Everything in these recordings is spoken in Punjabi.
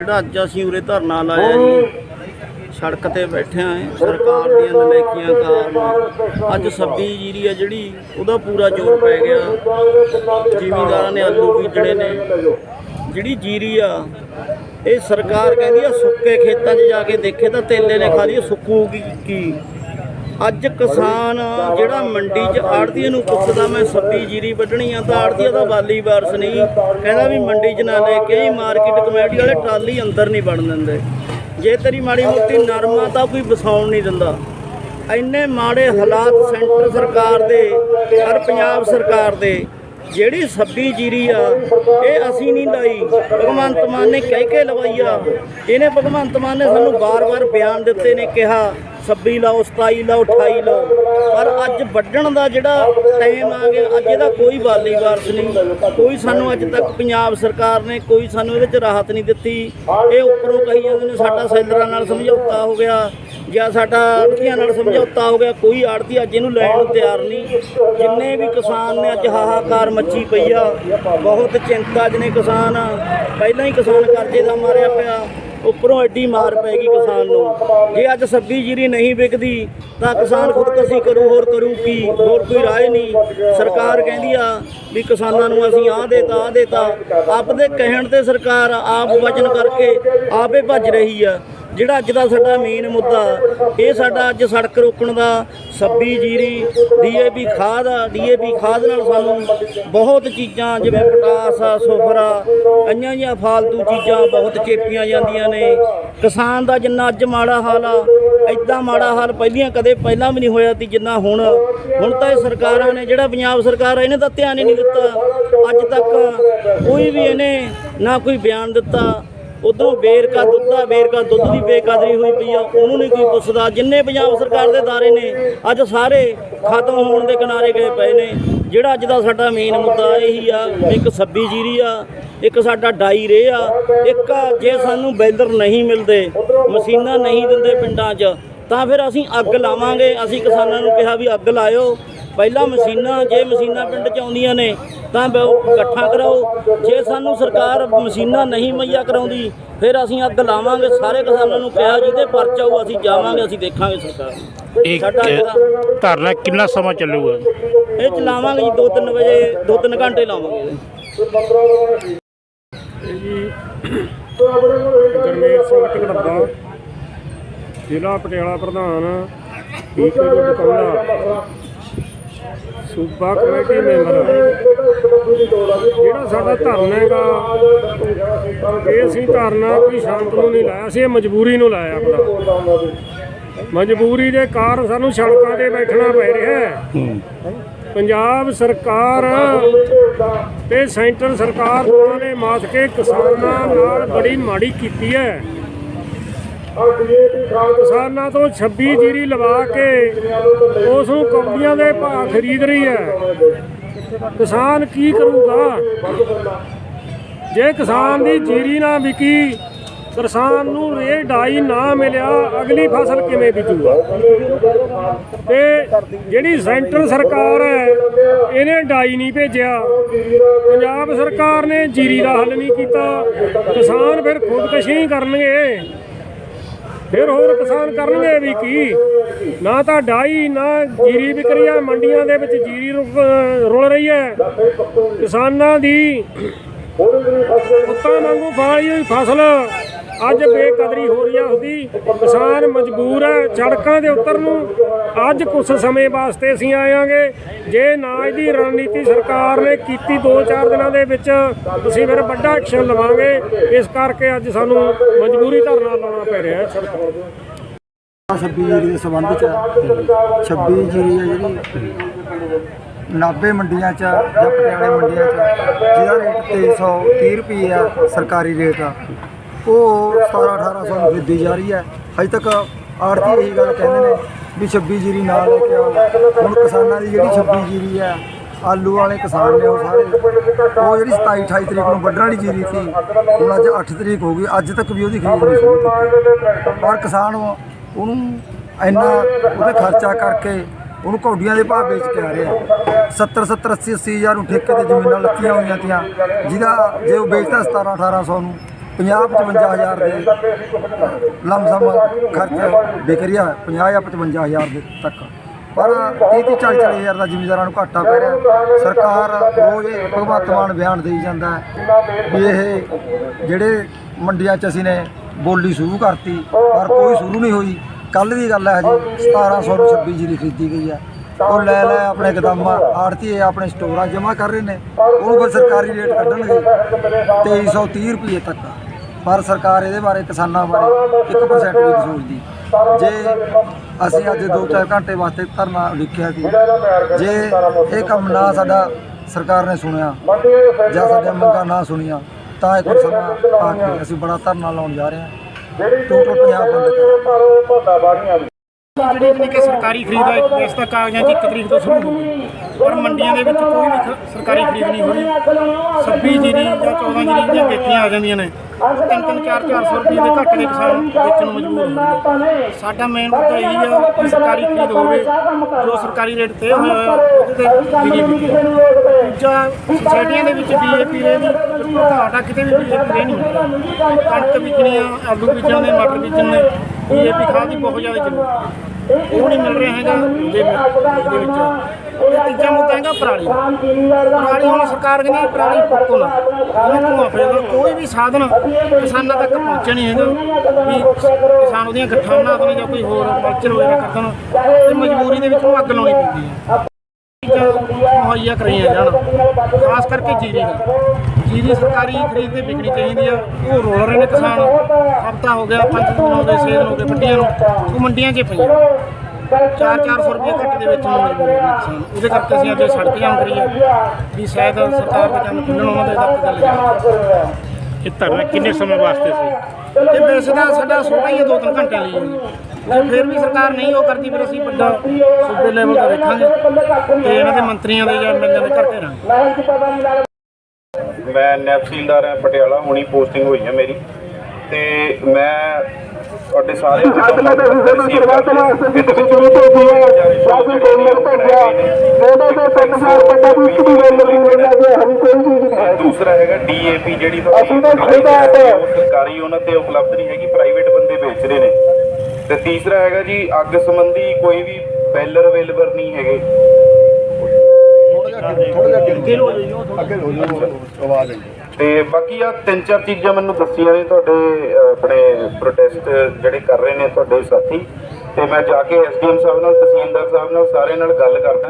ਜਿਹੜਾ ਅੱਜ ਅਸੀਂ ਉਰੇ ਧਰਨਾ ਲਾਇਆ ਜੀ ਸੜਕ ਤੇ ਬੈਠੇ ਆਂ ਸਰਕਾਰ ਦੀਆਂ ਨਲੇਕੀਆਂ ਕਾਰਨ। ਅੱਜ ਸਬਜ਼ੀ ਜੀਰੀ ਆ ਜਿਹੜੀ ਉਹਦਾ ਪੂਰਾ ਜ਼ੋਰ ਪੈ ਗਿਆ। ਜ਼ਿਮੀਂਦਾਰਾਂ ਨੇ ਆਲੂ ਬੀਜਣੇ ਨੇ। ਜਿਹੜੀ ਜੀਰੀ ਆ ਇਹ ਸਰਕਾਰ ਕਹਿੰਦੀ ਆ ਸੁੱਕੇ ਖੇਤਾਂ 'ਚ ਜਾ ਕੇ ਦੇਖੇ ਤਾਂ ਤੇਲੇ ਨੇ ਖਾ ਲਈ ਸੁੱਕੂਗੀ ਕੀ? ਅੱਜ ਕਿਸਾਨ ਜਿਹੜਾ ਮੰਡੀ 'ਚ ਆੜਤੀਏ ਨੂੰ ਪੁੱਛਦਾ, ਮੈਂ ਸੱਬੀ ਜੀਰੀ ਵੱਢਣੀ ਆ ਤਾਂ ਆੜਤੀਆ ਦਾ ਵਾਲੀ ਵਾਰਸ ਨਹੀਂ। ਕਹਿੰਦਾ ਵੀ ਮੰਡੀ 'ਚ ਨਾ ਲੈ ਕੇ ਆਈ, ਮਾਰਕੀਟ ਕਮੇਟੀ ਵਾਲੇ ਟਰਾਲੀ ਅੰਦਰ ਨਹੀਂ ਵੜਨ ਦਿੰਦੇ। ਜੇ ਤੇਰੀ ਮਾੜੀ ਮੋਟੀ ਨਰਮਾ ਤਾਂ ਕੋਈ ਵਸਾਉਣ ਨਹੀਂ ਦਿੰਦਾ। ਇੰਨੇ ਮਾੜੇ ਹਾਲਾਤ ਸੈਂਟਰ ਸਰਕਾਰ ਦੇ ਔਰ ਪੰਜਾਬ ਸਰਕਾਰ ਦੇ। ਜਿਹੜੀ ਸੱਬੀ ਜੀਰੀ ਆ, ਇਹ ਅਸੀਂ ਨਹੀਂ ਲਾਈ। ਭਗਵੰਤ ਮਾਨ ਨੇ ਕਹਿ ਕੇ ਲਵਾਈ ਆ। ਇਹਨੇ ਭਗਵੰਤ ਮਾਨ ਨੇ ਸਾਨੂੰ ਬਾਰ-ਬਾਰ ਬਿਆਨ ਦਿੱਤੇ ਨੇ, ਕਿਹਾ 26 ਲਾਓ 27 ਲਾਓ 28 ਲਾਓ। ਪਰ ਅੱਜ ਵੱਢਣ ਦਾ ਜਿਹੜਾ ਟਾਈਮ ਆ ਗਿਆ, ਅੱਜ ਇਹਦਾ ਕੋਈ ਬਾਲੀ ਵਾਰਸ ਨਹੀਂ। ਕੋਈ ਸਾਨੂੰ ਅੱਜ ਤੱਕ ਪੰਜਾਬ ਸਰਕਾਰ ਨੇ ਕੋਈ ਸਾਨੂੰ ਇਹਦੇ ਚ ਰਾਹਤ ਨਹੀਂ ਦਿੱਤੀ। ਇਹ ਉੱਪਰੋਂ ਕਹੀ ਜਾਂਦੇ ਨੇ, ਸਾਡਾ ਸੈਲਰਾਂ ਨਾਲ ਸਮਝੌਤਾ ਹੋ ਗਿਆ ਜਾਂ ਸਾਡਾ ਆੜਤੀਆਂ ਨਾਲ ਸਮਝੌਤਾ ਹੋ ਗਿਆ, ਕੋਈ ਆੜਤੀ ਅੱਜ ਇਹਨੂੰ ਲੈਣ ਨੂੰ ਤਿਆਰ ਨਹੀਂ। ਜਿੰਨੇ ਵੀ ਕਿਸਾਨ ਨੇ ਅੱਜ ਹਾਹਾਕਾਰ ਮੱਚੀ ਪਈ ਆ, ਬਹੁਤ ਚਿੰਤਾ 'ਚ ਨੇ ਕਿਸਾਨ ਪਹਿਲਾਂ ਹੀ ਕਿਸਾਨ ਕਰਜ਼ੇ ਦਾ ਮਾਰਿਆ ਪਿਆ। ਉੱਪਰੋਂ ਐਡੀ ਮਾਰ ਪੈ ਕਿਸਾਨ ਨੂੰ। ਜੇ ਅੱਜ ਸਬਜ਼ੀ ਜੀਰੀ ਨਹੀਂ ਵਿਕਦੀ, ਤਾਂ ਕਿਸਾਨ ਖੁਦਕਸ਼ੀ ਕਰੂ, ਹੋਰ ਕਰੂ ਕੀ? ਹੋਰ ਕੋਈ ਰਾਏ ਨਹੀਂ। ਸਰਕਾਰ ਕਹਿੰਦੀ ਆ ਵੀ ਕਿਸਾਨਾਂ ਨੂੰ ਅਸੀਂ ਆਹ ਦੇਤਾ ਆਹ ਦੇਤਾ। ਆਪਦੇ ਕਹਿਣ ਤੇ ਸਰਕਾਰ ਆਪ ਵਚਨ ਕਰਕੇ ਆਪੇ ਭੱਜ ਰਹੀ ਆ। ਜਿਹੜਾ ਅੱਜ ਦਾ ਸਾਡਾ ਮੇਨ ਮੁੱਦਾ, ਇਹ ਸਾਡਾ ਅੱਜ ਸੜਕ ਰੋਕਣ ਦਾ ਸੱਬੀ ਜੀਰੀ ਡੀਏਪੀ ਖਾਦ ਆ ਡੀਏਪੀ ਖਾਦ ਨਾਲ ਸਾਨੂੰ ਬਹੁਤ ਚੀਜ਼ਾਂ ਜਿਵੇਂ ਪਟਾਸ ਆ, ਸੁਫਰ ਆ ਅੰਨਾਂ ਜਿਹੀਆਂ ਫਾਲਤੂ ਚੀਜ਼ਾਂ ਬਹੁਤ ਚੇਪੀਆਂ ਜਾਂਦੀਆਂ ਨੇ। ਕਿਸਾਨ ਦਾ ਜਿੰਨਾ ਅੱਜ ਮਾੜਾ ਹਾਲ ਆ ਐਦਾਂ ਮਾੜਾ ਹਾਲ ਪਹਿਲੀਆਂ ਕਦੇ ਪਹਿਲਾਂ ਵੀ ਨਹੀਂ ਹੋਇਆ ਸੀ ਜਿੰਨਾ ਹੁਣ। ਹੁਣ ਤਾਂ ਇਹ ਸਰਕਾਰਾਂ ਨੇ, ਜਿਹੜਾ ਪੰਜਾਬ ਸਰਕਾਰ ਆ, ਇਹਨੇ ਤਾਂ ਧਿਆਨ ਹੀ ਨਹੀਂ ਦਿੱਤਾ। ਅੱਜ ਤੱਕ ਕੋਈ ਵੀ ਇਹਨੇ ਨਾ ਕੋਈ ਬਿਆਨ ਦਿੱਤਾ ਉਧਰੋਂ ਵੇਰਕਾ ਦੁੱਧ ਦਾ ਵੇਰਕਾ ਦੁੱਧ ਦੀ ਬੇਕਦਰੀ ਹੋਈ ਪਈ ਆ। ਉਹਨੂੰ ਨਹੀਂ ਕੋਈ ਪੁੱਛਦਾ। ਜਿੰਨੇ ਪੰਜਾਬ ਸਰਕਾਰ ਦੇ ਦਾਰੇ ਨੇ, ਅੱਜ ਸਾਰੇ ਖਤਮ ਹੋਣ ਦੇ ਕਿਨਾਰੇ ਗਏ ਪਏ ਨੇ। ਜਿਹੜਾ ਅੱਜ ਦਾ ਸਾਡਾ ਮੇਨ ਮੁੱਦਾ ਇਹੀ ਆ, ਇੱਕ ਸੱਬੀ ਜੀਰੀ ਆ, ਇੱਕ ਸਾਡਾ ਡਾਈ ਰੇ ਆ, ਇੱਕ ਜੇ ਸਾਨੂੰ ਬੈਲਰ ਨਹੀਂ ਮਿਲਦੇ, ਮਸ਼ੀਨਾਂ ਨਹੀਂ ਦਿੰਦੇ ਪਿੰਡਾਂ 'ਚ, ਤਾਂ ਫਿਰ ਅਸੀਂ ਅੱਗ ਲਾਵਾਂਗੇ। ਅਸੀਂ ਕਿਸਾਨਾਂ ਨੂੰ ਕਿਹਾ ਵੀ ਅੱਗ ਲਾਇਓ। ਪਹਿਲਾਂ ਮਸ਼ੀਨਾਂ, ਜੇ ਮਸ਼ੀਨਾਂ ਪਿੰਡ 'ਚ ਆਉਂਦੀਆਂ ਨੇ ਤਾਂ ਬ- ਉਹ ਇਕੱਠਾ ਕਰਾਓ। ਜੇ ਸਾਨੂੰ ਸਰਕਾਰ ਮਸ਼ੀਨਾਂ ਨਹੀਂ ਮੁਹੱਈਆ ਕਰਾਉਂਦੀ ਫਿਰ ਅਸੀਂ ਅੱਗ ਲਾਵਾਂਗੇ। ਸਾਰੇ ਕਿਸਾਨਾਂ ਨੂੰ ਕਿਹਾ ਜਿਹਦੇ ਪਰਚਾ ਹੋਊ ਅਸੀਂ ਜਾਵਾਂਗੇ ਅਸੀਂ ਦੇਖਾਂਗੇ ਸਰਕਾਰ ਜਿਹੜਾ- ਧਰਨਾ ਕਿੰਨਾ ਸਮਾਂ ਚੱਲੂਗਾ? ਇਹ ਚਲਾਵਾਂਗੇ ਜੀ 2-3 ਵਜੇ 2-3 ਘੰਟੇ ਲਾਵਾਂਗੇ। ਜੀ ਗਰਮੇਲ ਸਿੰਘ ਟਕੜੱਬਾ ਜ਼ਿਲ੍ਹਾ ਪਟਿਆਲਾ ਪ੍ਰਧਾਨ ਗੁੱਡ ਕਮਲਾ ਸੂਬਾ ਕਮੇਟੀ ਮੈਂਬਰ ਜਿਹੜਾ ਸਾਡਾ ਧਰਨਾ ਹੈਗਾ, ਇਹ ਅਸੀਂ ਧਰਨਾ ਕੋਈ ਸ਼ਾਂਤ ਨੂੰ ਨਹੀਂ ਲਾਇਆ, ਅਸੀਂ ਇਹ ਮਜਬੂਰੀ ਨੂੰ ਲਾਇਆ ਆਪਣਾ। ਮਜਬੂਰੀ ਦੇ ਕਾਰਨ ਸਾਨੂੰ ਸੜਕਾਂ ਤੇ ਬੈਠਣਾ ਪੈ ਰਿਹਾ ਹੈ। ਪੰਜਾਬ ਸਰਕਾਰ ਤੇ ਸੈਂਟਰ ਸਰਕਾਰ ਦੋਨਾਂ ਨੇ ਮਾਸ ਕੇ ਕਿਸਾਨਾਂ ਨਾਲ ਬੜੀ ਮਾੜੀ ਕੀਤੀ ਹੈ। ਕਿਸਾਨਾਂ ਤੋਂ 26 ਜੀਰੀ ਲਵਾ ਕੇ ਉਸ ਨੂੰ ਕੌਡੀਆਂ ਦੇ ਭਾਅ ਖਰੀਦ ਰਹੀ ਹੈ। ਕਿਸਾਨ ਕੀ ਕਰੂਗਾ? ਜੇ ਕਿਸਾਨ ਦੀ ਜੀਰੀ ਨਾ ਵਿਕੀ, ਕਿਸਾਨ ਨੂੰ ਰੇ ਡਾਈ ਨਾ ਮਿਲਿਆ, ਅਗਲੀ ਫਸਲ ਕਿਵੇਂ ਬੀਜੂਗਾ? ਤੇ ਜਿਹੜੀ ਸੈਂਟਰ ਸਰਕਾਰ ਹੈ, ਇਹਨੇ ਡਾਈ ਨਹੀਂ ਭੇਜਿਆ। ਪੰਜਾਬ ਸਰਕਾਰ ਨੇ ਜੀਰੀ ਦਾ ਹੱਲ ਨਹੀਂ ਕੀਤਾ। ਕਿਸਾਨ ਫਿਰ ਖੁਦਕਸ਼ੀ ਕਰਨਗੇ। ਫਿਰ ਹੋਰ ਕਿਸਾਨ ਕਰਨਗੇ ਵੀ ਕੀ? ਨਾ ਤਾਂ ਡਾਈ ਨਾ ਜੀਰੀ ਵਿਕ ਰਹੀ ਹੈ ਮੰਡੀਆਂ ਦੇ ਵਿੱਚ ਜੀਰੀ ਰੁਲ ਰਹੀ ਹੈ। ਕਿਸਾਨਾਂ ਦੀ ਪੁੱਤਾਂ ਵਾਂਗੂ ਫਾਲੀ ਹੋਈ ਫਸਲ। ਅੱਜ ਬੇਕਦਰੀ ਹੋ ਰਹੀ ਹੈ ਉਸਦੀ ਕਿਸਾਨ ਮਜਬੂਰ ਹੈ ਸੜਕਾਂ ਦੇ ਉੱਤਰ ਨੂੰ ਅੱਜ ਕੁਝ ਸਮੇਂ ਵਾਸਤੇ ਅਸੀਂ ਆਇਆਂਗੇ। ਜੇ ਨਾ ਇਹਦੀ ਰਣਨੀਤੀ ਸਰਕਾਰ ਨੇ ਕੀਤੀ 2-4 ਦਿਨਾਂ ਦੇ ਵਿੱਚ, ਅਸੀਂ ਫਿਰ ਵੱਡਾ ਐਕਸ਼ਨ ਲਵਾਂਗੇ। ਇਸ ਕਰਕੇ ਅੱਜ ਸਾਨੂੰ ਮਜਬੂਰੀ ਧਰਨਾ ਲਾਉਣਾ ਪੈ ਰਿਹਾ ਹੈ ਸੜਕਾਂ ਤੇ 26 ਜੀਰੀ ਦੇ ਸੰਬੰਧ ਚ 26 ਜੀਰੀ ਹੈ ਜਿਹੜੀ, ਨਾਭੇ ਮੰਡੀਆਂ ਚ ਜਾਂ ਪਟਿਆਲੇ ਮੰਡੀਆਂ ਚ ਜਿਹਦਾ ਰੇਟ 2330 ਰੁਪਏ ਆ ਸਰਕਾਰੀ ਰੇਟ ਆ। ਉਹ 17 1800 ਨੂੰ ਖਰੀਦੀ ਜਾ ਰਹੀ ਹੈ। ਅਜੇ ਤੱਕ ਆੜਤੀ ਇਹੀ ਗੱਲ ਕਹਿੰਦੇ ਨੇ ਵੀ 26 ਜੀਰੀ ਨਾਲ ਲੈ ਕੇ ਆਓ। ਹੁਣ ਕਿਸਾਨਾਂ ਦੀ ਜਿਹੜੀ 26 ਜੀਰੀ ਹੈ, ਆਲੂ ਵਾਲੇ ਕਿਸਾਨ ਨੇ ਉਹ ਸਾਰੇ, ਉਹ ਜਿਹੜੀ 27 28 ਤਰੀਕ ਨੂੰ ਵੱਢਣ ਵਾਲੀ ਜੀਰੀ ਸੀ, ਹੁਣ ਅੱਜ 8 ਤਰੀਕ ਹੋ ਗਈ, ਅੱਜ ਤੱਕ ਵੀ ਉਹਦੀ ਖਰੀਦ ਨਹੀਂ ਸ਼ੁਰੂ ਪਰ ਕਿਸਾਨ ਉਹਨੂੰ ਇੰਨਾ ਉਹਦੇ ਖਰਚਾ ਕਰਕੇ ਉਹਨੂੰ ਕੌਡੀਆਂ ਦੇ ਭਾਅ ਵੇਚ ਕੇ ਆ ਰਿਹਾ 70 70 80 80 ਹਜ਼ਾਰ ਨੂੰ ਠੇਕੇ ਤੇ ਜ਼ਮੀਨਾਂ ਲੱਤੀਆਂ ਹੋਈਆਂ ਤੀਆਂ, ਜਿਹਦਾ ਜੇ ਉਹ ਵੇਚਦਾ 17 1800 ਨੂੰ 50 55000 ਦੇ ਲਮਸਮ ਖਰਚ ਵਿਕ ਰਿਹਾ 50 ਜਾਂ 55000 ਦੇ ਤੱਕ। ਪਰ 30 ਤੀਹ 40 40 ਹਜ਼ਾਰ ਦਾ ਜ਼ਿਮੀਂਦਾਰਾਂ ਨੂੰ ਘਾਟਾ ਪੈ ਰਿਹਾ ਸਰਕਾਰ ਰੋਜ਼ ਭਗਵੰਤ ਮਾਨ ਬਿਆਨ ਦੇਈ ਜਾਂਦਾ ਵੀ ਇਹ ਜਿਹੜੇ ਮੰਡੀਆਂ 'ਚ ਅਸੀਂ ਨੇ ਬੋਲੀ ਸ਼ੁਰੂ ਕਰਤੀ, ਪਰ ਕੋਈ ਸ਼ੁਰੂ ਨਹੀਂ ਹੋਈ। ਕੱਲ ਦੀ ਗੱਲ ਹੈ ਜੀ 1700 ਨੂੰ 26 ਜੀਰੀ ਖਰੀਦੀ ਗਈ ਹੈ। ਉਹ ਲੈ ਲੈ ਆਪਣੇ ਗਦਾਮਾਂ ਆੜਤੀ ਆਪਣੇ ਸਟੋਰਾਂ ਜਮ੍ਹਾਂ ਕਰ ਰਹੇ ਨੇ। ਉਹਨੂੰ ਫਿਰ ਸਰਕਾਰੀ ਰੇਟ ਕੱਢਣਗੇ। 2330 ਰੁਪਏ ਤੱਕ। ਪਰ ਸਰਕਾਰ ਇਹਦੇ ਬਾਰੇ ਕਿਸਾਨਾਂ ਬਾਰੇ 1% ਵੀ ਨਹੀਂ ਸੋਚਦੀ। ਜੇ ਅਸੀਂ ਅੱਜ 2-4 ਘੰਟੇ ਵਾਸਤੇ ਧਰਨਾ ਲਿਖਿਆ ਸੀ ਜੇ ਇਹ ਕੰਮ ਨਾ ਸਾਡਾ ਸਰਕਾਰ ਨੇ ਸੁਣਿਆ ਜਾਂ ਸਾਡੀਆਂ ਮੰਗਾਂ ਨਾ ਸੁਣੀਆਂ ਤਾਂ ਇਹ ਕੁਝ ਸਮਾਂ ਆ ਕੇ ਅਸੀਂ ਬੜਾ ਧਰਨਾ ਲਾਉਣ ਜਾ ਰਹੇ ਹਾਂ। ਟੋਟਲ ਪੰਜਾਬ ਬੰਦ ਕਰ। ਜਿਹੜੀ ਜਾਣੀ ਕਿ ਸਰਕਾਰੀ ਖਰੀਦ ਹੈ ਵੈਸੇ ਤਾਂ ਕਾਗਜ਼ਾਂ 'ਚ ਇੱਕ ਤਰੀਕ ਤੋਂ ਸ਼ੁਰੂ ਹੋ ਗਈ ਪਰ ਮੰਡੀਆਂ ਦੇ ਵਿੱਚ ਕੋਈ ਵੀ ਖ- ਸਰਕਾਰੀ ਖਰੀਦ ਨਹੀਂ ਹੋ ਰਹੀ। 26 ਜੀਰੀ ਜਾਂ 14 ਜੀਰੀ ਦੀਆਂ ਗੇਤੀਆਂ ਆ ਜਾਂਦੀਆਂ ਨੇ। ਤਿੰਨ ਤਿੰਨ ਚਾਰ 400 ਰੁਪਏ ਦੇ ਘੱਟ ਦੇ ਕਿਸਾਨ ਵੇਚਣ ਨੂੰ ਮਜਬੂਰ ਨੇ। ਸਾਡਾ ਮੇਨ ਮੁੱਦਾ ਇਹੀ ਆ ਕਿ ਸਰਕਾਰੀ ਖਰੀਦ ਹੋਵੇ। ਜੋ ਸਰਕਾਰੀ ਰੇਟ ਤੈਅ ਹੋਇਆ ਹੋਇਆ ਉਹਦੇ ਤੇ ਜੀਰੀ ਵਿਕੇ ਦੂਜਾ ਸੋਸਾਇਟੀਆਂ ਦੇ ਵਿੱਚ ਡੀਏਪੀ ਦੀ ਘਾਟਾ ਕਿਤੇ ਵੀ ਡੀਏਪੀ ਨਹੀਂ ਹੁੰਦਾ। ਕਣਕ ਵਿਕਣੀ ਆ ਆਲੂ ਬੀਜਣ ਦੇ ਮਟਰ ਬੀਜਣ ਨੇ ਡੀਏਪੀ ਖਾਦ ਦੀ ਬਹੁਤ ਜ਼ਿਆਦਾ ਜ਼ਰੂਰਤ ਹੈ। ਉਹ ਨਹੀਂ ਮਿਲ ਰਿਹਾ ਹੈਗਾ ਦੇ ਦੇ ਵਿੱਚ। ਤੇ ਤੀਜਾ ਮੁੱਦਾ ਹੈਗਾ ਪਰਾਲੀ। ਪਰਾਲੀ ਹੁਣ ਸਰਕਾਰ ਕਹਿੰਦੀ ਹੈ ਪਰਾਲੀ ਫੁੱਕੋ ਨਾ। ਉਹਨੂੰ ਧੂੰਆਂ ਫੇਰਦਾ ਕੋਈ ਵੀ ਸਾਧਨ ਕਿਸਾਨਾਂ ਤੱਕ ਪਹੁੰਚਿਆ ਨਹੀਂ ਹੈਗਾ। ਵੀ ਕਿਸਾਨ ਉਹਦੀਆਂ ਗੱਠਾਂ ਬਣਾ ਦੇਣ ਜਾਂ ਕੋਈ ਹੋਰ ਕਲਚਰ ਵਗੈਰਾ ਕਰ ਦੇਣ ਤੇ ਮਜਬੂਰੀ ਦੇ ਵਿੱਚ ਉਹਨੂੰ ਅੱਗ ਲਾਉਣੀ ਪੈਂਦੀ ਹੈ। ਚੀਜ਼ਾਂ ਮੁਹੱਈਆ ਕਰਾਈਆਂ ਜਾਣ। ਖਾਸ ਕਰਕੇ ਜੀਰੀ ਦਾ। ਜੀਰੀ ਸਰਕਾਰੀ ਖਰੀਦ ਤੇ ਵਿਕਣੀ ਚਾਹੀਦੀ ਆ ਉਹ ਰੋਲ ਰਹੇ ਨੇ ਕਿਸਾਨ। ਹਫਤਾ ਹੋ ਗਿਆ ਪੰਜ ਦਿਨ ਹੋ ਗਏ ਛੇ ਦਿਨ ਹੋ ਗਏ ਮੰਡੀਆਂ ਨੂੰ ਉਹ ਮੰਡੀਆਂ 'ਚ ਪਈਆਂ। 4-400 ਰੁਪਏ ਘੱਟ ਦੇ ਵਿੱਚ ਨੇ ਕਿਸਾਨ ਉਹਦੇ ਕਰਕੇ ਅਸੀਂ ਅੱਜ ਸੜਕ ਜਾਮ ਕਰੀਏ ਵੀ ਸ਼ਾਇਦ ਸਰਕਾਰ ਦੇ ਕੰਮ ਖੁੱਲਣ ਉਹਨਾਂ ਦੇ ਤੱਕ ਗੱਲ ਜਾਵੇ ਇਹ ਧਰਨਾ ਕਿੰਨੇ ਸਮੇਂ ਵਾਸਤੇ ਸੀ? ਤੇ ਵੈਸੇ ਤਾਂ ਸਾਡਾ ਛੋਟਾ ਹੀ ਹੈ ਦੋ ਤਿੰਨ ਘੰਟੇ ਲਈ। ਜੀ। ਜੇ ਫਿਰ ਵੀ ਸਰਕਾਰ ਨਹੀਂ ਉਹ ਕਰਦੀ ਫਿਰ ਅਸੀਂ ਵੱਡਾ ਸੂਬੇ ਲੈਵਲ ਤੇ ਦੇਖਾਂਗੇ ਤੇ ਇਹਨਾਂ ਦੇ ਮੰਤਰੀਆਂ ਦੇ ਜਾਂ ਐਮਐਲਏ ਦੇ ਘਰ ਘੇਰਾਂਗੇ। ਮੈਂ ਨੈਪਸੀਲਦਾਰ ਹਾਂ ਪਟਿਆਲਾ ਹੁਣੀ ਪੋਸਟਿੰਗ ਹੋਈ ਹੈ ਮੇਰੀ। ਤੇ ਮੈਂ ਤੁਹਾਡੇ ਸਾਰੇ ਰਿਸੀਵ ਕਰਦਾ ਇਹਦੇ ਵਿੱਚ ਵੀ ਭੇਜਿਆ ਰਾਜੂ ਡੋਲਰ ਭੇਜਿਆ। ਉਹਦੇ ਤੇ 3000 ਰੁਪਏ ਦੀ ਇੱਕ ਵੀ ਗੱਲ ਨਹੀਂ ਮਿਲਦਾ ਹਰੀ ਕੋਈ ਚੀਜ਼ ਨਹੀਂ ਦੂਸਰਾ ਹੈਗਾ ਡੀਏਪੀ ਜਿਹੜੀ ਅਸੀਂ ਤਾਂ ਸਰਕਾਰੀ ਉਹਨਾਂ ਤੇ ਉਪਲਬਧ ਨਹੀਂ ਹੈਗੀ ਪ੍ਰਾਈਵੇਟ ਬੰਦੇ ਵੇਚ ਰਹੇ ਨੇ। ਤੇ ਤੀਸਰਾ ਹੈਗਾ ਜੀ ਅੱਗ ਸੰਬੰਧੀ ਕੋਈ ਵੀ ਬੈਲਰ ਅਵੇਲੇਬਲ ਨਹੀਂ ਹੈਗੇ। ਤੇ ਬਾਕੀ ਆ ਤਿੰਨ ਚਾਰ ਚੀਜ਼ਾਂ ਮੈਨੂੰ ਦੱਸੀਆਂ ਨੇ ਤੁਹਾਡੇ ਆਪਣੇ ਪ੍ਰੋਟੈਸਟ ਜਿਹੜੇ ਕਰ ਰਹੇ ਨੇ ਤੁਹਾਡੇ ਸਾਥੀ। ਤੇ ਮੈਂ ਜਾ ਕੇ ਐਸਡੀਐਮ ਸਾਹਿਬ ਨਾਲ, ਤਹਿਸੀਲਦਾਰ ਸਾਹਿਬ ਨਾਲ ਸਾਰਿਆਂ ਨਾਲ ਗੱਲ ਕਰਦਾ।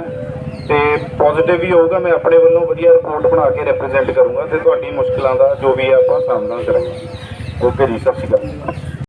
ਤੇ ਪੋਜ਼ਿਟਿਵ ਵੀ ਹੋਊਗਾ, ਮੈਂ ਆਪਣੇ ਵੱਲੋਂ ਵਧੀਆ ਰਿਪੋਰਟ ਬਣਾ ਕੇ ਰਿਪਰੈਜ਼ੈਂਟ ਕਰੂੰਗਾ ਤੇ ਤੁਹਾਡੀ ਮੁਸ਼ਕਲਾਂ ਦਾ ਜੋ ਵੀ ਆਪਾਂ ਸਾਹਮਣਾ ਕਰਾਂਗੇ। ਓਕੇ ਜੀ, ਸਤਿ ਸ਼੍ਰੀ ਅਕਾਲ।